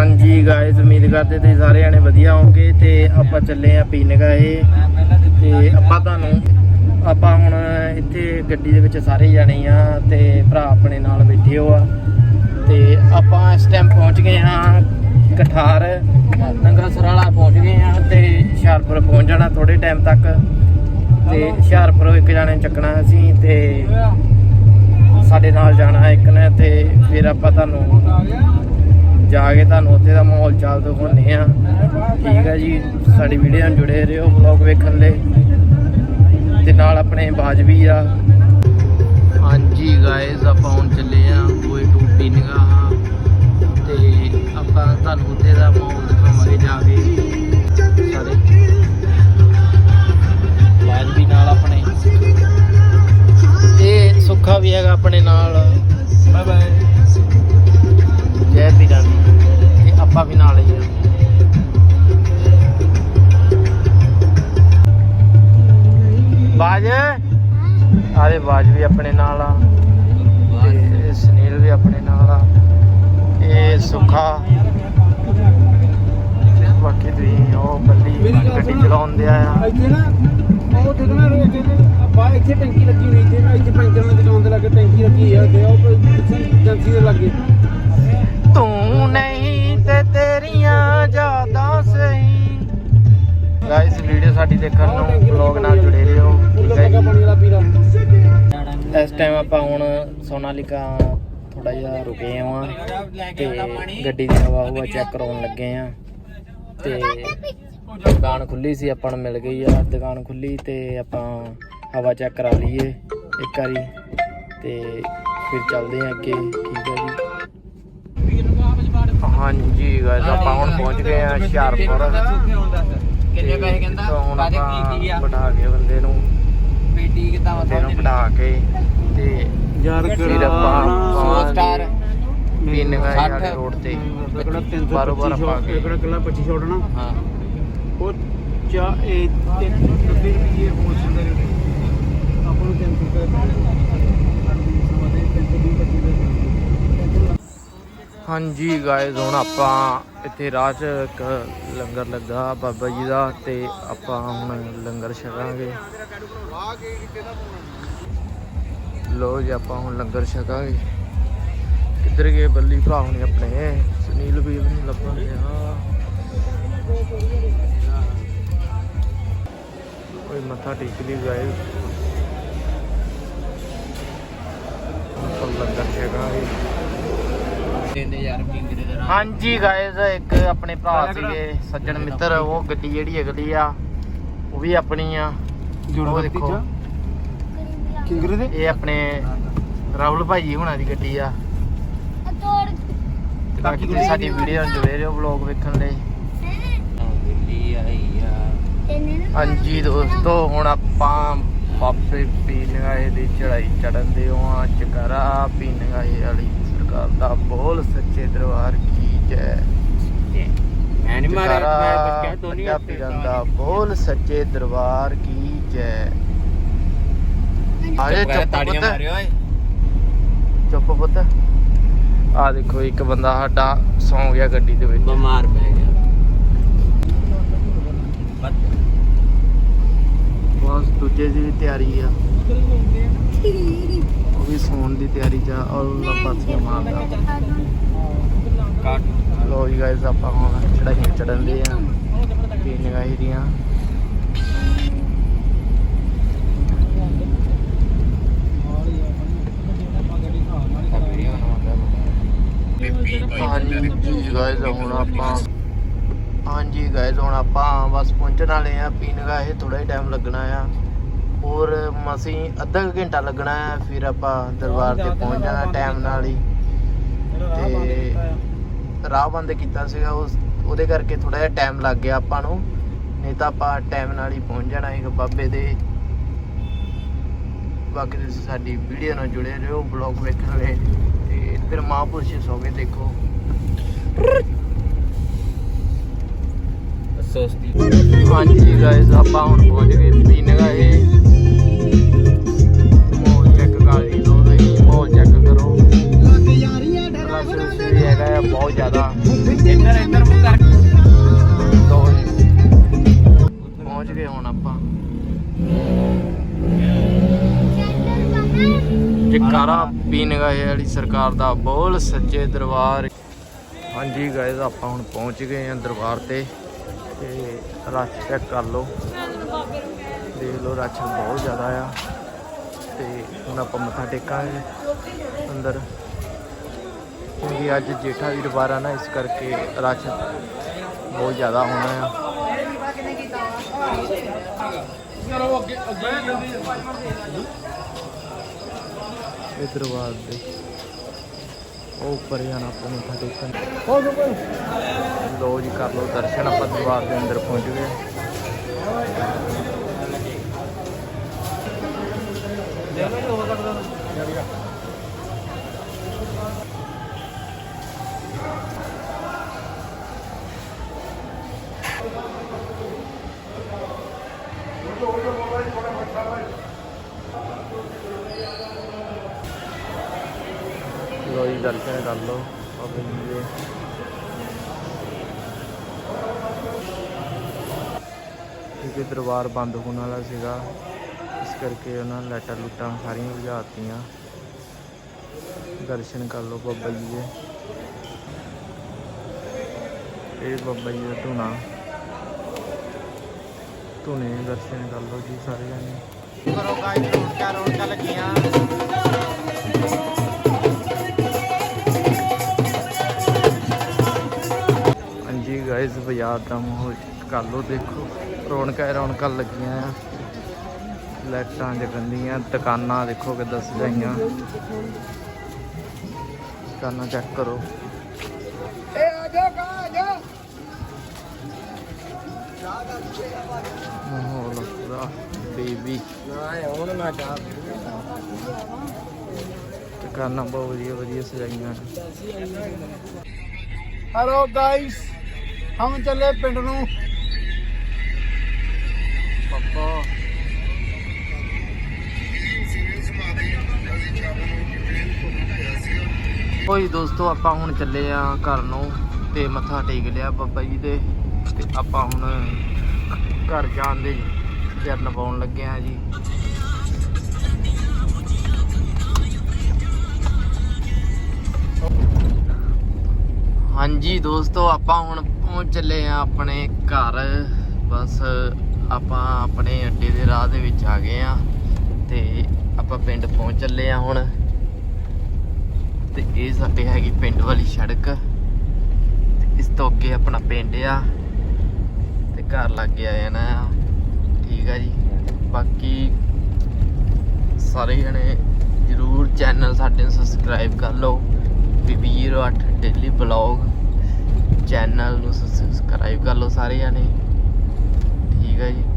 ਹਾਂਜੀ ਗਾਇਸ ਉਮੀਦ ਕਰਦੇ ਤੁਸੀਂ ਸਾਰੇ ਜਣੇ ਵਧੀਆ ਹੋਵੋਗੇ ਤੇ ਆਪਾਂ ਚੱਲੇ ਆ ਪੀਨਗਾ ਇਹ ਤੇ ਆਪਾਂ ਤੁਹਾਨੂੰ, ਆਪਾਂ ਹੁਣ ਇੱਥੇ ਗੱਡੀ ਦੇ ਵਿੱਚ ਸਾਰੇ ਜਾਣੇ ਆ ਤੇ ਭਰਾ ਆਪਣੇ ਨਾਲ ਬੈਠੇ ਹੋ ਆ ਤੇ ਆਪਾਂ ਇਸ ਟਾਈਮ ਪਹੁੰਚ ਗਏ ਹਾਂ ਕਠਾਰ ਨੰਗਲ ਸਰਾਲਾ ਪਹੁੰਚ ਗਏ ਆ ਤੇ ਹੁਸ਼ਿਆਰਪੁਰ ਪਹੁੰਚ ਜਾਣਾ ਥੋੜੇ ਟਾਈਮ ਤੱਕ। ਤੇ ਹੁਸ਼ਿਆਰਪੁਰ ਇੱਕ ਜਾਣੇ ਚੱਕਣਾ ਅਸੀਂ ਤੇ ਸਾਡੇ ਨਾਲ ਜਾਣਾ ਇੱਕ ਨੇ ਤੇ ਫਿਰ ਆਪਾਂ ਤੁਹਾਨੂੰ ਜਾ ਕੇ ਤੁਹਾਨੂੰ ਉੱਥੇ ਦਾ ਮਾਹੌਲ ਚਾਲ ਦਿਖਾਉਂਦੇ ਆ ਠੀਕ ਹੈ ਜੀ ਸਾਡੀ ਵੀਡੀਓ ਨਾਲ ਜੁੜੇ ਰਹੋ ਵਲੌਗ ਵੇਖਣ ਲਈ। ਤੇ ਨਾਲ ਆਪਣੇ ਬਾਜ ਵੀ ਆ। ਹਾਂਜੀ ਗਾਇਸ ਆਪਾਂ ਹੁਣ ਚੱਲੇ ਆ ਕੋਈ ਟੂਟੀ ਨਿਗਾਹ। ਤੇ ਆਪਾਂ ਤੁਹਾਨੂੰ ਉੱਥੇ ਦਾ ਮਾਹੌਲ ਦਿਖਾਵਾਂਗੇ ਜਾ ਕੇ। ਸਾਰੇ। ਬਾਜ ਵੀ ਨਾਲ ਆਪਣੇ। ਤੇ ਸੁੱਖਾ ਵੀ ਹੈਗਾ ਆਪਣੇ ਨਾਲ। ਬਾਏ ਬਾਏ ਜੈ ਪੀਰਾਂ ਦੀ ਤੇ ਆਪਾਂ ਵੀ ਨਾਲ ਹੀ ਆ। ਬਾਜ? ਆਰੇ ਬਾਜ ਵੀ ਆਪਣੇ ਨਾਲ ਆ। ਤੇ ਸੁਨੀਲ ਵੀ ਆਪਣੇ ਨਾਲ ਆ। ਇਹ ਸੁੱਖਾ। ਬਾਕੀ ਤੁਸੀਂ ਉਹ ਬੱਲੀ ਗੱਡੀ ਚਲਾਉਂਦੇ ਆ। ਇੱਥੇ ਨਾ, ਉਹ ਦੇਖੋ ਨਾ ਬਾਹਰ ਇੱਥੇ ਟੈਂਕੀ ਲੱਗੀ ਹੋਈ ਇੱਥੇ ਇੱਥੇ ਪੈਂਚਰ ਵਾਲੀ ਦੁਕਾਨ ਦੇ ਲੱਗੇ ਟੈਂਕੀ ਲੱਗੀ ਹੈ ਤੇ ਉਹ ਏਜੰਸੀ ਦੇ ਲੱਗੇ। ਤੂੰ ਨਹੀਂ ਤੇ ਤੇਰੀਆਂ ਯਾਦਾਂ ਸਹੀ। ਗਾਇਸ ਵੀਡੀਓ ਸਾਡੀ ਦੇਖਣ ਨੂੰ ਵਲੌਗ ਨਾਲ ਜੁੜੇ ਰਹੋ। ਠੀਕ ਹੈ ਜੀ? ਇਸ ਟਾਈਮ ਆਪਾਂ ਹੁਣ ਸੋਨਾਲੀਕਾ ਥੋੜਾ ਜਿਹਾ ਰੁਕੇ ਆ ਤੇ ਗੱਡੀ ਦੀ ਹਵਾ ਹੁਆ ਚੈੱਕ ਕਰਾਉਣ ਲੱਗੇ ਆ ਤੇ ਦੁਕਾਨ ਖੁੱਲੀ ਸੀ, ਆਪਾਂ ਨੂੰ ਮਿਲ ਗਈ ਆ। ਦੁਕਾਨ ਖੁੱਲੀ ਤੇ ਆਪਾਂ ਹਵਾ ਚੈੱਕ ਕਰਾ ਲਈਏ ਇੱਕ ਵਾਰੀ। ਤੇ ਫਿਰ ਚੱਲਦੇ ਆ ਅੱਗੇ। ਹਾਂਜੀ ਗਾਇਸ ਆਪਾਂ ਹੁਣ ਪਹੁੰਚ ਗਏ ਆ ਹੁਸ਼ਿਆਰਪੁਰ। ਕਿੰਨੇ ਪੈਸੇ ਕਹਿੰਦਾ? ਤੇ ਹੁਣ ਕਾਹਦੇ ਆਪਾਂ ਕੀ ਕੀ ਆ? ਬਿਠਾ ਕੇ ਬੰਦੇ ਨੂੰ ਪੇਟੀ ਕਿਤਾ ਬੰਦੇ ਨੂੰ ਬਿਠਾ ਕੇ ਤੇ ਯਾਰ ਫਿਰ ਆਪਾਂ ਸੌ ਸਟਾਰ। ਪੀਨ ਵਾਲੇ ਸੱਠ। ਰੋਡ ਤੇ। ਕਿਹੜਾ 325 ਬਾਰੋ ਬਾਰ ਪਾ ਕੇ। ਕਿਹੜਾ ਕਿਲਾ 25 ਛੋੜ ਨਾ। ਹਾਂ। ਉਹ ਚਾ ਇਹ 390 ਰੁਪਏ ਹੋਲਸੇਲ ਦੇ ਰੇਟ ਆਪਾਂ ਨੂੰ 300 ਰੁਪਏ ਹਾਂਜੀ ਗਾਇਜ਼ ਹੁਣ ਆਪਾਂ ਇੱਥੇ ਰਾਹ 'ਚ ਇੱਕ ਲੰਗਰ ਲੱਗਾ ਬਾਬਾ ਜੀ ਦਾ ਤੇ ਆਪਾਂ ਹੁਣ ਲੰਗਰ ਛਕਾਂਗੇ। ਲੋ ਜੀ, ਆਪਾਂ ਹੁਣ ਲੰਗਰ ਛਕਾਂਗੇ। ਕਿੱਧਰ ਗਏ ਬੱਲੀ ਭਰਾ ਹੁਣੇ ਆਪਣੇ? ਸੁਨੀਲ ਵੀਰ ਨੂੰ ਲੱਭਣ ਗਿਆ। ਕੋਈ ਮੱਥਾ ਟੇਕ ਲਈ ਗਾਇਜ਼ ਆਪਾਂ ਲੰਗਰ ਛਕਾਂਗੇ। ਪਿੰਗਰੇ ਦਾ ਹਾਂਜੀ ਗਾਇਜ਼ ਇੱਕ ਆਪਣੇ ਭਰਾ ਸੀਗੇ ਸੱਜਣ ਮਿੱਤਰ ਉਹ ਗੱਡੀ ਜਿਹੜੀ ਅਗਲੀ ਆ ਉਹ ਵੀ ਆਪਣੀ ਆ। ਉਹ ਦੇਖੋ। ਕਿੰਗਰੇ ਦੇ? ਇਹ ਆਪਣੇ ਰਾਹੁਲ ਭਾਜੀ ਹੁਣਾਂ ਦੀ ਗੱਡੀ ਆ। ਤੇ ਬਾਕੀ ਤੁਸੀਂ ਸਾਡੀ ਵੀਡੀਓ ਨਾਲ ਜੁੜੇ ਰਹੋ ਵਲੌਗ ਵੇਖਣ ਲਈ। ਦਿੱਲੀ ਆਈ ਆ। ਹਾਂਜੀ ਦੋਸਤੋ ਹੁਣ ਆਪਾਂ ਬਾਬੇ ਪੀਨਗਾਏ ਦੀ ਚੜਾਈ ਚੜਨ ਦੇ ਆ ਚਕਰਾ ਪੀਨਗਾਏ ਵਾਲੀ। ਸਰਕਾਰ ਦਾ ਬੋਲ ਸੱਚੇ ਦਰਬਾਰ ਕੀ ਜੈ? ਮੈਂ ਨਹੀਂ ਮਾਰਿਆ ਮੈਂ ਬੋਲ ਸੱਚੇ ਦਰਬਾਰ ਕੀ ਜੈ? ਆਜੇ ਚੁੱਪ ਤਾੜੀਆਂ ਪੁੱਤ। ਮਾਰਿਓ ਓਏ। ਚੁੱਪ ਪੁੱਤ। ਆ ਦੇਖੋ ਇੱਕ ਬੰਦਾ ਸਾਡਾ ਸੌਂ ਗਿਆ ਗੱਡੀ ਦੇ ਵਿੱਚ। ਬਿਮਾਰ ਪੈ ਗਿਆ। ਬਸ। ਦੂਜੇ ਦੀ ਵੀ ਤਿਆਰੀ ਆ। ਤਿਆਰੀ ਚ ਆ ਔਰ ਉਹਨਾਂ ਪਾਸੀਆਂ ਮਾਰਦਾ ਕਾਟ ਲੋ ਜੀ ਗਾਇਸ ਆਪਾਂ ਹੁਣ ਚੜਾਈਆਂ ਚੜਨ ਦੇ ਆ ਤੇ ਨਗਾਹੀ ਦੀਆਂ ਹਾਂਜੀ ਗਾਇਸ ਹੁਣ ਆਪਾਂ ਹਾਂਜੀ ਗਾਇਸ ਹੁਣ ਆਪਾਂ ਬਸ ਪਹੁੰਚਣ ਵਾਲੇ ਆ ਪੀਨਗਾ ਇਹ ਥੋੜਾ ਹੀ ਟਾਈਮ ਲੱਗਣਾ ਆ ਹੋਰ ਮਸੀਂ ਅੱਧਾ ਕੁ ਘੰਟਾ ਲੱਗਣਾ ਆ ਫਿਰ ਆਪਾਂ ਦਰਬਾਰ ਤੇ ਪਹੁੰਚ ਜਾਣਾ ਟਾਈਮ ਨਾਲ ਹੀ। ਤੇ ਰਾਹ ਬੰਦ ਕੀਤਾ ਸੀਗਾ ਉਸ ਉਹਦੇ ਕਰਕੇ ਥੋੜਾ ਜਿਹਾ ਟਾਈਮ ਲੱਗ ਗਿਆ ਆਪਾਂ ਨੂੰ। ਨਹੀਂ ਤਾਂ ਆਪਾਂ ਟਾਈਮ ਨਾਲ ਹੀ ਪਹੁੰਚ ਜਾਣਾ ਸੀਗਾ ਬਾਬੇ ਦੇ। ਬਾਕੀ ਤੁਸੀਂ ਸਾਡੀ ਵੀਡੀਓ ਨਾਲ ਜੁੜੇ ਰਹੋ ਬਲੌਗ ਵੇਖਣ ਲਈ ਤੇ ਫਿਰ ਮਹਾਂਪੁਰਸ਼ ਸੋਗੇ ਦੇਖੋ। ਸੋਸਤੀ ਹਾਂਜੀ ਗਾਇਸ ਆਪਾਂ ਹੁਣ ਪਹੁੰਚ ਗਏ ਪੀਨਗਾ ਇਹ ਮਾਹੌਲ ਚੈੱਕ ਕਰ ਲਈ ਲੋ ਤੁਸੀਂ ਮਾਹੌਲ ਚੈੱਕ ਕਰੋ। ਹੈਗਾ ਬਹੁਤ ਜ਼ਿਆਦਾ। ਇੱਧਰ ਇੱਧਰ ਮੂੰਹ ਕਰ ਲਓ ਪਹੁੰਚ ਗਏ ਹੁਣ ਆਪਾਂ। ਜਕਾਰਾ ਪੀਨਗਾ ਇਹ ਵਾਲੀ ਸਰਕਾਰ ਦਾ ਬੋਲ, ਸੱਚੇ ਦਰਬਾਰ। ਹਾਂਜੀ ਗਾਇਜ਼ ਆਪਾਂ ਹੁਣ ਪਹੁੰਚ ਗਏ ਹਾਂ ਦਰਬਾਰ ਤੇ। ਤੇ ਰਸ਼ ਚੈੱਕ ਕਰ ਲਓ। ਦੇਖ ਲਓ ਰਸ਼ ਬਹੁਤ ਜ਼ਿਆਦਾ ਆ। ਤੇ ਹੁਣ ਆਪਾਂ ਮੱਥਾ ਟੇਕਾਂਗੇ ਅੰਦਰ। ਕਿਉਂਕਿ ਅੱਜ ਜੇਠਾ ਵੀਰਵਾਰ ਆ ਨਾ ਇਸ ਕਰਕੇ ਰਸ਼ ਬਹੁਤ ਜ਼ਿਆਦਾ ਹੋਣਾ ਆ। ਇਹ ਦਰਬਾਰ ਦੇ। ਉਹ ਉੱਪਰ ਜਾਣਾ ਆਪਾਂ ਮੱਥਾ ਟੇਕਣ ਲੋ ਜੀ, ਕਰ ਲਓ ਦਰਸ਼ਨ, ਆਪਾਂ ਦਰਬਾਰ ਦੇ ਅੰਦਰ ਪਹੁੰਚ ਗਏ। ਲੋ ਜੀ ਦਰਸ਼ਨ ਕਰ ਲਓ। ਬਾਬਾ ਜੀ। ਕਿਉਂਕਿ ਦਰਬਾਰ ਬੰਦ ਹੋਣ ਵਾਲਾ ਸੀਗਾ। ਇਸ ਕਰਕੇ ਉਹਨਾਂ ਨੇ ਲਾਈਟਾਂ ਲੂਟਾਂ ਸਾਰੀਆਂ ਬੁਝਾਤੀਆਂ ਦਰਸ਼ਨ ਕਰ ਲਓ ਬਾਬਾ ਜੀ ਦੇ। ਇਹ ਬਾਬਾ ਜੀ ਦਾ ਧੂਣਾ ਧੂਣੇ ਦਰਸ਼ਨ ਕਰ ਲਓ ਜੀ ਸਾਰੇ ਜਾਣੇ ਕਰੋ ਗਾਇਸ ਰੌਣਕਾਂ ਰੌਣਕਾਂ ਲੱਗੀਆਂ। ਗਾਇਸ ਬਾਜ਼ਾਰ ਦਾ ਮਾਹੌਲ ਕਰ ਲਓ ਦੇਖੋ। ਰੌਣਕਾਂ ਰੌਣਕਾਂ ਲੱਗੀਆਂ ਆ। ਲਾਈਟਾਂ ਜਗੰਦੀਆਂ ਦੁਕਾਨਾਂ ਦੇਖੋ ਕਿੱਦਾਂ ਸਜਾਈਆਂ। ਦੁਕਾਨਾਂ ਚੈੱਕ ਕਰੋ। ਏ ਆ ਜਾ ਕਾ ਆ ਜਾ ਮਾਹੌਲ ਪੂਰਾ ਬੇਬੀ ਨਾ ਹੁਣ ਨਾ ਜਾ ਦੁਕਾਨਾਂ ਬਹੁਤ ਵਧੀਆ ਵਧੀਆ ਸਜਾਈਆਂ। ਹੈਲੋ ਗਾਇਸ ਹਮ ਚੱਲੇ ਪਿੰਡ ਨੂੰ। ਪਾਪਾ। ਕੋਈ ਦੋਸਤੋ ਆਪਾਂ ਹੁਣ ਚੱਲੇ ਆ ਘਰ ਨੂੰ ਤੇ ਮੱਥਾ ਟੇਕ ਲਿਆ ਬਾਬਾ ਜੀ ਦੇ। ਤੇ ਆਪਾਂ ਹੁਣ ਘਰ ਜਾਣ ਦੇ ਚਰਨ ਪਾਉਣ ਲੱਗੇ ਆ ਜੀ। ਹਾਂਜੀ ਦੋਸਤੋ ਆਪਾਂ ਹੁਣ ਪਹੁੰਚ ਚੱਲੇ ਆ ਆਪਣੇ ਘਰ। ਬਸ ਆਪਾਂ ਆਪਣੇ ਅੱਡੇ ਦੇ ਰਾਹ ਦੇ ਵਿੱਚ ਆ ਗਏ ਆ ਤੇ ਆਪਾਂ ਪਿੰਡ ਪਹੁੰਚ ਚੱਲੇ ਆ ਹੁਣ। ਤੇ ਇਹ ਸਾਡੇ ਹੈਗੀ ਪਿੰਡ ਵਾਲੀ ਸੜਕ। ਤੇ ਇਸ ਤੋਂ ਅੱਗੇ ਆਪਣਾ ਪਿੰਡ ਆ। ਤੇ ਘਰ ਲੱਗ ਆ ਜਾਣਾ ਆ। ਠੀਕ ਆ ਜੀ। ਬਾਕੀ ਸਾਰੇ ਜਣੇ ਜਰੂਰ ਚੈਨਲ ਸਾਡੇ ਨੂੰ ਸਬਸਕ੍ਰਾਈਬ ਕਰ ਲਓ। ਬੀਬੀ 08 ਡੇਲੀ ਬਲੌਗ ਚੈਨਲ ਨੂੰ ਸਬਸਕ੍ਰਾਈਬ ਕਰ ਲਓ ਸਾਰੇ ਜਾਣੇ ਠੀਕ ਹੈ ਜੀ।